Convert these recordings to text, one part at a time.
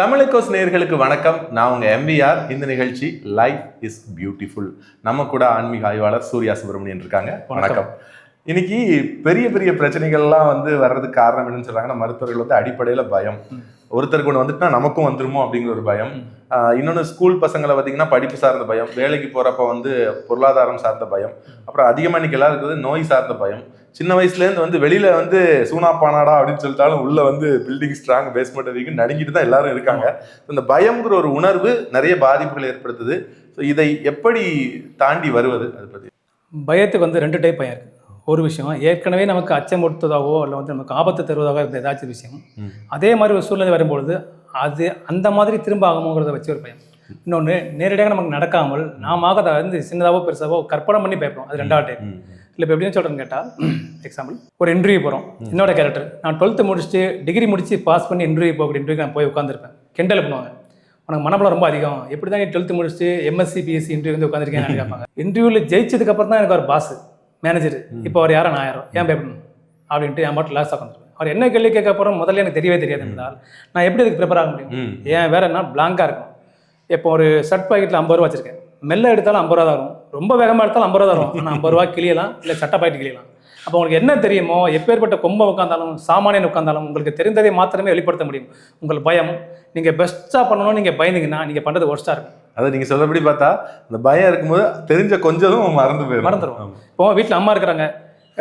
தமிழக்கோஸ் நேயர்களுக்கு வணக்கம். நான் உங்க எம்பிஆர் இந்த நிகழ்ச்சி லைஃப் இஸ் பியூட்டிஃபுல் நம்ம கூட ஆன்மீக ஆய்வாளர் சூர்யா சுப்பிரமணியன் இருக்காங்க. வணக்கம். இன்னைக்கு பெரிய பெரிய பிரச்சனைகள்லாம் வந்து வர்றதுக்கு காரணம் என்னன்னு சொல்றாங்கன்னா மருத்துவர்கள் வந்து அடிப்படையில பயம். ஒருத்தருக்கு ஒன்று வந்துட்டுனா நமக்கும் வந்துருமோ அப்படிங்கிற ஒரு பயம். இன்னொன்று ஸ்கூல் பசங்களை பார்த்தீங்கன்னா படிப்பு சார்ந்த பயம். வேலைக்கு போறப்ப வந்து பொருளாதாரம் சார்ந்த பயம். அப்புறம் அதிகமாக இன்னைக்கு எல்லாம் இருக்கிறது நோய் சார்ந்த பயம். சின்ன வயசுலேருந்து வந்து வெளியில வந்து சூனா பானாடா அப்படின்னு சொல்லிட்டாலும் உள்ள வந்து பில்டிங் ஸ்ட்ராங் பேஸ்மெண்ட் அதிகம் நடுங்கிட்டு தான் எல்லாரும் இருக்காங்க. இந்த பயம்ங்கிற ஒரு உணர்வு நிறைய பாதிப்புகளை ஏற்படுத்துது. ஸோ இதை எப்படி தாண்டி வருவது? அதை பத்தி. பயத்துக்கு வந்து ரெண்டு டைப் பயம் இருக்குது ஒரு விஷயம். ஏற்கனவே நமக்கு அச்சமுறுத்துவதாகவோ இல்லை வந்து நமக்கு ஆபத்து தருவதாக இருந்த ஏதாச்சும் விஷயம். அதே மாதிரி ஒரு சூழ்நிலை வரும்பொழுது அது அந்த மாதிரி திரும்ப ஆகுமோங்கிறத வச்சு ஒரு பயம். இன்னொன்று நேரடியாக நமக்கு நடக்காமல் நாம அதை வந்து சின்னதாவோ பெருசாவோ கற்பனை பண்ணி பயப்படும் அது ரெண்டாவது டைப் ம். இல்லை இப்போ எப்படின்னு சொல்கிறேன்னு கேட்டால் எக்ஸாம்பிள் ஒரு இன்டர்வியூ போகிறோம் என்னோட கேரக்டர் நான் டுவெல்த்து முடிச்சுட்டு டிகிரி முடிச்சு பாஸ் பண்ணி இன்டர்வியூ போகிற இன்டர்வியூ நான் போய் உட்காந்துருப்பேன் கிண்டல் பண்ணுவாங்க. உனக்கு மனபலம் ரொம்ப அதிகம். எப்படி தான் நீ டுவெல்த்து முடிச்சுட்டு எம்எஸ்சி பிஎஸ்சி இன்டர்வியூ வந்து உட்காந்துருக்கேன் கேட்பாங்க. இன்டர்வியூவில் ஜெயிச்சதுக்கப்புறம் தான் எனக்கு ஒரு பாஸ் மேனேஜர் இப்போ அவர் யாரும் நான் யாரும் ஏன் பயப்படணும் அப்படின்ட்டு என் பாட்டு லாஸ்ட் உட்காந்துருப்பேன் அவர் என்ன கேள்வி கேட்க அப்புறம் முதல்ல எனக்கு தெரியவே தெரியாது என்றால் நான் எப்படி அதுக்கு ப்ரிப்பேர் ஆக முடியும். ஏன் வேற என்ன? பிளாங்காக இருக்கும். இப்போ ஒரு ஷர்ட் பாக்கெட்டில் ஐம்பது ரூபா வச்சிருக்கேன். மெல்ல எடுத்தாலும் ஐம்பது ரூபா தான் வரும். ரொம்ப வேகமாக எடுத்தாலும் ஐம்பது ரூபா தான் வரும். ஆனால் ஐம்பது ரூபா கிளியலாம் இல்லை சட்டை பாக்கெட் கிளியலாம். அப்போ உங்களுக்கு என்ன தெரியுமோ எப்பேற்பட்ட கொம்பை உட்காந்தாலும் சாமானியன் உட்காந்தாலும் உங்களுக்கு தெரிந்ததை மாத்திரமே வெளிப்படுத்த முடியும். உங்கள் பயம் நீங்கள் பெஸ்ட்டாக பண்ணணும்னு நீங்கள் பயந்தீங்கன்னா நீங்கள் பண்ணுறது ஒர்ஸ்ட்டாக இருக்கும். அதை நீங்க சொல்றபடி பார்த்தா இந்த பயம் இருக்கும்போது தெரிஞ்ச கொஞ்சதும் மறந்து போயிடும். மறந்துடும். இப்போ வீட்டில் அம்மா இருக்கிறாங்க.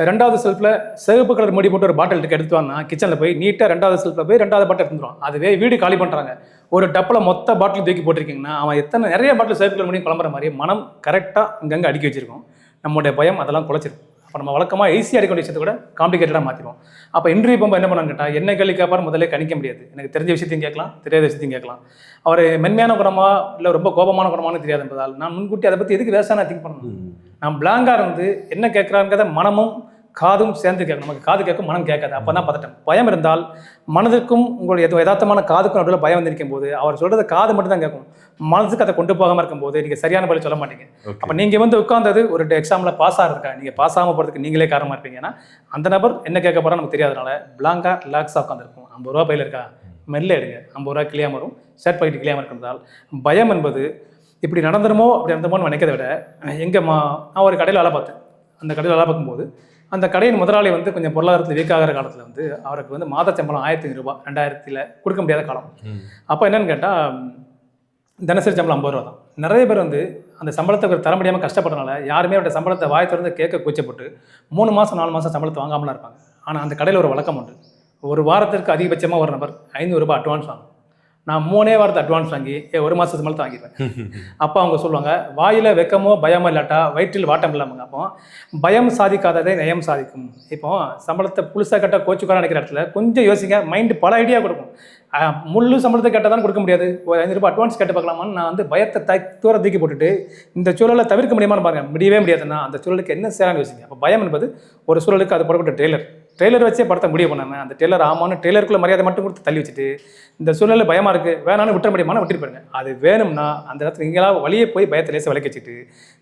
ரெண்டாவது செல்ஃபில் சிவப்பு கலர் முடி போட்டு ஒரு பாட்டில் இருக்கு எடுத்து வாங்க கிச்சனில் போய் நீட்டாக ரெண்டாவது செல்ஃபில் போய் ரெண்டாவது பாட்டில் எடுத்துருவான். அதுவே வீடு காலி பண்ணுறாங்க ஒரு டப்பில் மொத்த பாட்டில் தூக்கி போட்டிருக்கீங்கன்னா அவன் எத்தனை நிறைய பாட்டில் சிவப்பு கலர் முடி கிளம்புற மாதிரி மனம் கரெக்டாக அங்கங்கே அடுக்கி வச்சிருக்கோம். நம்மளுடைய பயம் அதெல்லாம் குலைச்சிருக்கும் அப்போ நம்ம வழக்கமாக ஈஸியாக வேண்டிய விஷயத்தை கூட காம்ப்ளிகேட்டடாக மாற்றிடுவோம் அப்போ இன்டர்வியூ போகும்போது என்ன பண்ணான்னு கேட்டால் என்ன கேள்வி கேட்பாரு முதல்ல கணிக்க முடியாது. எனக்கு தெரிஞ்ச விஷயத்தையும் கேட்கலாம் தெரியாத விஷயத்தையும் கேட்கலாம். அவர் மென்மையான குணமா இல்லை ரொம்ப கோபமான குணமானு தெரியாது என்பதால் நான் முன்கூட்டி அதை பற்றி எதுக்கு வேஸ்ட்டாக நான் திங்க் பண்ணணும். நான் பிளாங்காக இருந்து என்ன கேட்குறாங்கிறத மனமும் காதும் சேர்ந்து கேட்கணும் நமக்கு காது கேட்கும் மனம் கேட்காது. அப்போ தான் பதட்டம். பயம் இருந்தால் மனதுக்கும் உங்களுடைய யதார்த்தமான காதுக்கும் நடுவில் பயம் வந்திருக்கும் போது அவர் சொல்கிறத காது மட்டும் தான் கேட்கும். மனதுக்கு அதை கொண்டு போகாமல் இருக்கும்போது நீங்கள் சரியான பதில் சொல்ல மாட்டீங்க. அப்போ நீங்கள் வந்து உட்கார்ந்தது ஒரு எக்ஸாமில் பாஸ் ஆகிறதுக்கா நீங்கள் பாஸ் ஆகாமல் போகிறதுக்கு நீங்களே காரணமாக இருப்பீங்க. ஏன்னா அந்த நபர் என்ன கேட்க போகிறா நமக்கு தெரியாதனால பிளாங்காக ரிலாக்ஸாக உட்காந்துருக்கும் ஐம்பது ரூபா பையில் இருக்கா? மெல்ல எடுங்க. ஐம்பது ரூபா கிளியாம வரும். ஷர்ட் பாக்கெட் கிளியாம இருக்கிறதால் பயம் என்பது இப்படி நடந்துருமோ அப்படி நடந்துமோன்னு நினைக்கிறத விட எங்கள் மா நான் ஒரு கடையில் வேலை பார்த்தேன். அந்த கடையில் வேலை பார்க்கும்போது அந்த கடையின் முதலாளி வந்து கொஞ்சம் பொருளாதாரத்தில் வீக் ஆகிற காலத்தில் வந்து அவருக்கு வந்து மாத சம்பளம் ஆயிரத்தி ஐநூறுரூபா ரெண்டாயிரத்தில் கொடுக்க முடியாத காலம். அப்போ என்னன்னு கேட்டால் தினசரி சம்பளம் ஐம்பது ரூபா தான் நிறைய பேர் வந்து அந்த சம்பளத்தை அவர் தர முடியாமல் கஷ்டப்படுறதுனால யாருமே அவருடைய சம்பளத்தை வாய் திறந்து கேட்க கூச்சப்பட்டு மூணு மாதம் நாலு மாதம் சம்பளத்தை வாங்காமலாம் இருப்பாங்க. ஆனால் அந்த கடையில் ஒரு வழக்கம் உண்டு. ஒரு வாரத்திற்கு அதிகபட்சமாக ஒரு நபர் ஐநூறுரூபா அட்வான்ஸ் வாங்கும். நான் மூணே வாரத்தை அட்வான்ஸ் வாங்கி ஏ, ஒரு மாதம் மேலே வாங்கிடுவேன். அப்போ அவங்க சொல்லுவாங்க வாயில் வெக்கமோ பயமோ இல்லாட்டா வயிற்றில் வாட்டம் இல்லாமங்க அப்போ பயம் சாதிக்காததை நயம் சாதிக்கும். இப்போ சம்பளத்தை புதுசாக கட்ட கோச்சுக்கார நினைக்கிற இடத்துல கொஞ்சம் யோசிங்க மைண்டு பல ஐடியா கொடுக்கும். அஹ், முழு சம்பளத்தை கேட்டால் தான் கொடுக்க முடியாது. ஒரு ஐநூறு ரூபாய் அட்வான்ஸ் கேட்டு பார்க்கலாமான்னு நான் வந்து பயத்தை தை தூர தூக்கி போட்டுட்டு இந்த சூழலை தவிர்க்க முடியுமான்னு பாருங்க. முடியவே முடியாதுன்னா அந்த சூழலுக்கு என்ன செய்யலாம்னு யோசிங்க. அப்போ பயம் என்பது ஒரு சூழலுக்கு அது போடப்பட்ட டெய்லர் ட்ரெய்லர் வச்சே படத்தை முடிவு பண்ணாமல் அந்த ட்ரெய்லர் ஆமான்னு ட்ரெய்லருக்குள்ள மரியாதை மட்டும் கொடுத்து தள்ளி வச்சுட்டு இந்த சூழ்நிலை பயமாக இருக்குது வேணான்னு விட்டுற முடியுமான்னு விட்டுட்டு போயிருங்க. அது வேணும்னா அந்த இடத்துல நீங்களா வழியே போய் பயத்தை லேச விலக்கி வச்சுட்டு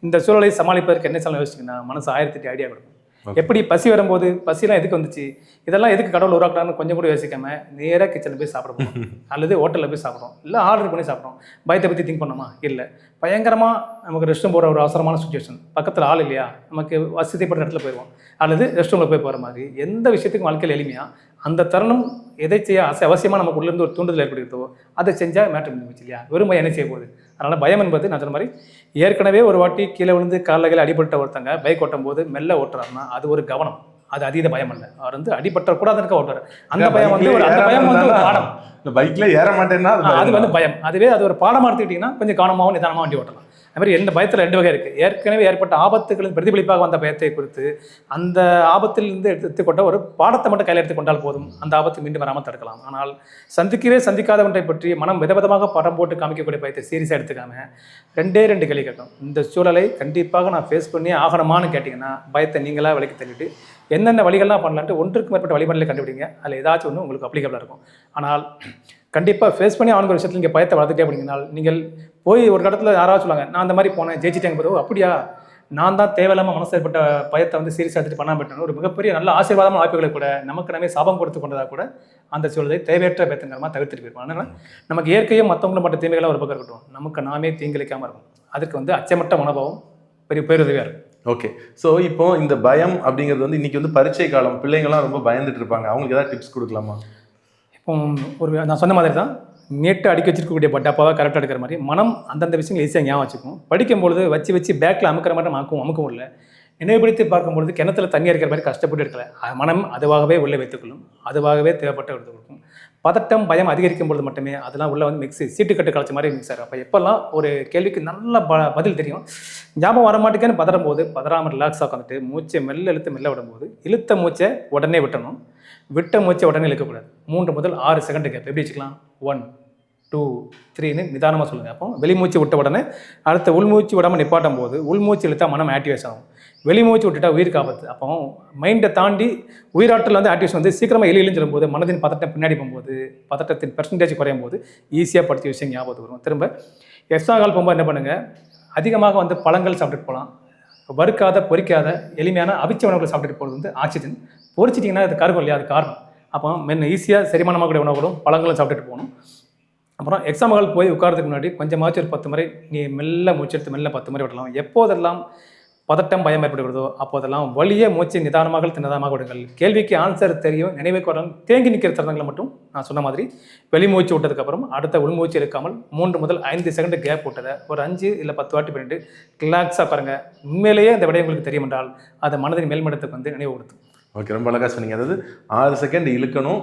இந்த சூழலை சமாளிப்பதற்கு என்ன சொல்ல யோசிச்சிங்கன்னா மனசு ஆயிரத்தி எட்டு ஐடியா கொடுக்கும். எப்படி பசி வரும்போது பசிலாம் எதுக்கு வந்துச்சு? இதெல்லாம் எதுக்கு கடவுள் உருவாக்குறான்னு கொஞ்சம் கூட யோசிக்காம நேராக கிச்சனில் போய் சாப்பிட போகிறோம் அல்லது ஹோட்டலில் போய் சாப்பிட்றோம் இல்லை ஆர்டர் பண்ணி சாப்பிட்றோம் பயத்தை பற்றி திங்க் பண்ணோமா இல்லை. பயங்கரமாக நமக்கு ரெஸ்ட் ரூம் போகிற ஒரு அவசரமான சுச்சுவேஷன் பக்கத்தில் ஆள் இல்லையா? நமக்கு வசதிப்பட்ட இடத்துல போயிடுவோம். அல்லது ரெஸ்ட் ரூமில் போய் போகிற மாதிரி எந்த விஷயத்துக்கும் வாழ்க்கையில் எளிமையாக அந்த தருணம் எதை செய்ய அச அவசியமாக நமக்கு உள்ளேருந்து ஒரு தூண்டுதல் ஏற்படுத்தோ அதை செஞ்சால் மேட்ரு முடிஞ்சு இல்லையா? வெறும் என்ன செய்ய போகுது? அதனால் பயம் என்பது நான் சொன்ன மாதிரி ஏற்கனவே ஒரு வாட்டி கீழே விழுந்து கீழே அடிபட்ட ஒருத்தங்க பைக் ஓட்டும் போது மெல்ல ஓட்டுறாருன்னா அது ஒரு கவனம். அது அதீத பயம் அல்ல. அவர் வந்து அடிபட்ட கூடாதுன்னு ஓட்டுறாரு அந்த பயம் வந்து ஒரு அந்த பயம் வந்து ஒரு பாடம். இந்த பைக்ல ஏற மாட்டேன்னா அது வந்து பயம். அதுவே அது ஒரு பாடமாக எடுத்துக்கிட்டிங்கன்னா கொஞ்சம் கவனமாகவும் நிதானமாக வண்டி ஓட்டலாம். அது மாதிரி எந்த பயத்தில் ரெண்டு வகை இருக்குது ஏற்கனவே ஏற்பட்ட ஆபத்துகளின் பிரதிபலிப்பாக வந்த பயத்தை குறித்து அந்த ஆபத்திலிருந்து எடுத்து எடுத்துக்கொண்ட ஒரு பாடத்தை மட்டும் கையில் எடுத்து கொண்டால் போதும். அந்த ஆபத்து மீண்டும் வராமல் தடுக்கலாம். ஆனால் சந்திக்கவே சந்திக்காதவன்றை பற்றி மனம் விதவிதமாக படம் போட்டு காமிக்கக்கூடிய பயத்தை சீரியஸாக எடுத்துக்காம ரெண்டே ரெண்டு கேள்வி கேட்கும் இந்த சூழலை கண்டிப்பாக நான் ஃபேஸ் பண்ணி ஆகணுமான்னு கேட்டிங்கன்னா பயத்தை நீங்களாக விலக்கி தள்ளிட்டு என்னென்ன வழிகள்லாம் பண்ணலான்ட்டு ஒன்றுக்கு மேற்பட்ட வழிபாடுகளை கண்டுபிடிங்க. அதில் ஏதாச்சும் ஒன்று உங்களுக்கு அப்ளிகபிளாக இருக்கும். ஆனால் கண்டிப்பாக ஃபேஸ் பண்ணி ஆணுங்கிற விஷயத்தில் நீங்கள் பயத்தை வளர்த்துட்டே அப்படிங்கனால் நீங்கள் போய் ஒரு கட்டத்தில் யாராவது சொல்லுவாங்க நான் அந்த மாதிரி போனேன் ஜெயிச்சிட்டேங்க போது அப்படியா? நான் தான் தேவையில்லாமல் மனசு ஏற்பட்ட பயத்தை வந்து சீரியஸ் எடுத்துட்டு பண்ணாம ஒரு மிகப்பெரிய நல்ல ஆசீர்வாதமான வாய்ப்புகளை கூட நமக்கு நம்ம சாபம் கொடுத்து கொண்டதாக கூட அந்த சூழலை தேவையற்ற பயத்தங்கரமாக தவிர்த்துட்டு போயிருப்போம் ஆனால் நமக்கு இயற்கையும் மற்றவங்களும் மட்டும் தீமைகளாக ஒரு பக்கம் இருக்கட்டும். நமக்கு நாமே தீங்கிழைக்காமல் இருக்கும் அதுக்கு வந்து அச்சமற்ற மனோபாவம் பெரிய பேருதவியாக இருக்கும். ஓகே. ஸோ இப்போ இந்த பயம் அப்படிங்கிறது வந்து இன்னைக்கு வந்து பரீட்சை காலம் பிள்ளைங்கள்லாம் ரொம்ப பயந்துட்டு இருப்பாங்க. அவங்களுக்கு ஏதாவது டிப்ஸ் கொடுக்கலாமா? இப்போ ஒரு நான் சொன்ன மாதிரி தான் நேட்டு அடிக்க வச்சிருக்கக்கூடிய டப்பாவை கரெக்டாக எடுக்கிற மாதிரி. மனம் அந்தந்த விஷயங்கள் ஈஸியாக ஞாபகம் வச்சுக்கும். படிக்கும்பொழுது வச்சு வச்சு பேக்கில் அமுக்கிற மாதிரி அமுக்கும் அமுக்க இல்லை. நினைவுபடுத்தி பார்க்கும்பொழுது கிணத்துல தண்ணி அடிக்கிற மாதிரி கஷ்டப்பட்டு எடுக்கல. மனம் அதுவாகவே உள்ளே வைத்துக்கொள்ளும் அதுவாகவே தேவைப்பட்ட எடுத்து கொடுக்கும். பதட்டம் பயம் அதிகரிக்கும் பொழுது மட்டுமே அதெல்லாம் உள்ளே வந்து மிக்ஸ் சீட்டுக்கட்டு கலைச்ச மாதிரி மிக்ஸ் ஆகும் அப்போ எப்போல்லாம் ஒரு கேள்விக்கு நல்ல ப பதில் தெரியும்? ஞாபகம் வர மாட்டேங்கன்னு பதறும் போது பதறாமல் ரிலாக்ஸாக உட்காந்துட்டு மூச்சை மெல்ல இழுத்து மெல்ல விடும்போது இழுத்த மூச்சை உடனே விட்டணும் விட்ட மூச்சை உடனே இழுக்கக்கூடாது. மூன்று முதல் ஆறு செகண்டு கேப் எப்படி வச்சுக்கலாம்? ஒன் டூ த்ரீன்னு நிதானமாக சொல்லுங்கள் அப்போ வெளிமூச்சு விட்ட உடனே அடுத்த உள்மூச்சு விடாமல் நிப்பாட்டும் போது உள்மூச்சு இழுத்தால் மனம் ஆக்டிவேஷன் ஆகும். வெளிமூச்சு விட்டுட்டா உயிர் காப்பத்து. அப்போ மைண்டை தாண்டி உயிராற்றல் வந்து ஆக்டிவேஷன் வந்து சீக்கிரமாக எலி இழிஞ்சிடும் போது மனதின் பதட்டம் பின்னாடி போகும்போது பதட்டத்தின் பெர்சன்டேஜ் குறையும் போது ஈஸியாக படித்த விஷயம் ஞாபகத்துக்கு வரும். திரும்ப எக்ஸ்ட்ரா கால் போகும்போது என்ன பண்ணுங்கள் அதிகமாக வந்து பழங்கள் சாப்பிட்டுட்டு போகலாம். வறுக்காத பொறிக்காத எளிமையான அவிச்ச உணவுகளை சாப்பிட்டுட்டு போகிறது வந்து ஆக்சிஜன். பொரிச்சிட்டிங்கன்னா அது கருகும் இல்லையா? அது காரணம் அப்போ மென் ஈஸியாக செரிமானமாகக்கூடிய உணவுகளும் பழங்களும் சாப்பிட்டுட்டு போகணும். அப்புறம் எக்ஸாம் ஹால் போய் உட்காரதுக்கு முன்னாடி கொஞ்சமாச்சும் ஒரு பத்து முறை நீ மெல்ல மூச்செடுத்து மெல்ல பத்து முறை விடலாம். எப்போதெல்லாம் பதட்டம் பயம் ஏற்படுகிறதோ அப்போதெல்லாம் வழியே மூச்சு நிதானமாக நிதானமாக விடுங்கள். கேள்விக்கு ஆன்சர் தெரியும் நினைவுக்கு வரணும் தேங்கி நிற்கிற தருணங்களை மட்டும் நான் சொன்ன மாதிரி வெளிமூச்சு விட்டதுக்கப்புறம் அடுத்த உள்மூச்சு எடுக்காமல் மூன்று முதல் ஐந்து செகண்ட் கேப் விட்டதை ஒரு அஞ்சு இல்லை பத்து வாட்டி பண்ணிட்டு ரிலாக்ஸாக பாருங்கள் உண்மையிலேயே அந்த விடயம் உங்களுக்கு தெரியும் என்றால் அது மனதின் மேல்மட்டத்துக்கு வந்து நினைவுபடுத்தும் ஓகே ரொம்ப அழகாக சொன்னீங்க. அதாவது ஆறு செகண்ட் இழுக்கணும்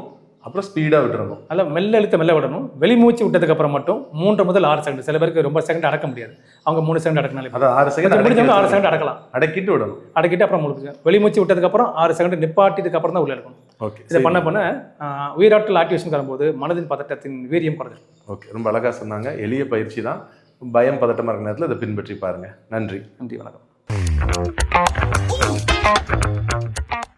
அப்புறம் ஸ்பீடாக விட்டுறணும். அதில் மெல்ல இழுத்து மெல்ல விடணும். வெளிமூச்சு விட்டதுக்கு அப்புறம் மட்டும் மூன்று முதல் ஆறு செகண்ட் சில பேருக்கு ரொம்ப செகண்ட் அடக்க முடியாது. அவங்க மூணு செகண்ட் அடக்கினாலே. அதான் ஆறு கொஞ்சம் முடிஞ்சவங்க ஆறு செகண்ட் செகண்ட் அடக்கலாம் அடக்கிட்டு விடணும். அடக்கிட்டு அப்புறம் முழுக்கு வெளிமூச்சு விட்டதுக்கு அப்புறம் ஆறு செகண்ட் நிப்பாட்டியதுக்கு அப்புறம் தான் உள்ள இருக்கணும் ஓகே இதை பண்ண பண்ண உயிராற்றல் ஆக்டிவேஷன் வரும்போது மனதின் பதட்டத்தின் வீரியம் குறைஞ்சிடும் ஓகே ரொம்ப அழகாக சொன்னாங்க. எளிய பயிற்சி தான். பயம் பதட்டமாக இருக்கிற நேரத்தில் இதை பின்பற்றி பாருங்க. நன்றி. நன்றி வணக்கம்.